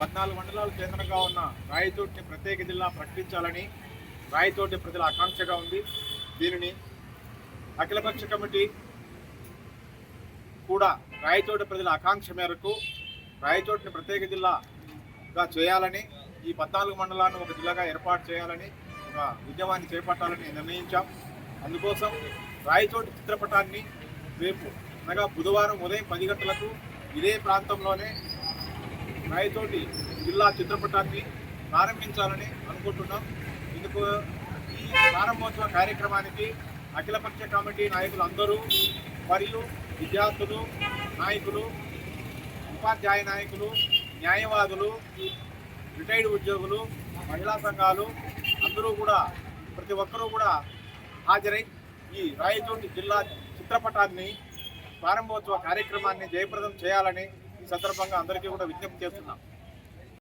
పద్నాలుగు మండలాలు కేంద్రంగా ఉన్న రాయచోటిని ప్రత్యేక జిల్లా ప్రకటించాలని రాయచోటి ప్రజల ఆకాంక్షగా ఉంది. దీనిని అఖిలపక్ష కమిటీ కూడా రాయచోటి ప్రజల ఆకాంక్ష మేరకు రాయచోటిని ప్రత్యేక జిల్లాగా చేయాలని ఈ పద్నాలుగు మండలాన్ని ఒక జిల్లాగా ఏర్పాటు చేయాలని ఒక ఉద్యమాన్ని చేపట్టాలని నిర్ణయించాం. అందుకోసం రాయచోటి చిత్రపటాన్ని రేపు అనగా బుధవారం ఉదయం పది గంటలకు ఇదే ప్రాంతంలోనే రాయితోటి జిల్లా చిత్రపటాన్ని ప్రారంభించాలని అనుకుంటున్నాం. ఇందుకు ఈ ప్రారంభోత్సవ కార్యక్రమానికి అఖిలపక్ష కమిటీ నాయకులు అందరూ మరియు విద్యార్థులు నాయకులు ఉపాధ్యాయ నాయకులు న్యాయవాదులు రిటైర్డ్ ఉద్యోగులు మహిళా సంఘాలు అందరూ కూడా ప్రతి ఒక్కరూ కూడా హాజరై ఈ రాయచోటి జిల్లా చిత్రపటాన్ని ప్రారంభోత్సవ కార్యక్రమాన్ని జయప్రదం చేయాలని సందర్భంగా అందరికీ కూడా విజ్ఞప్తి చేస్తున్నాం.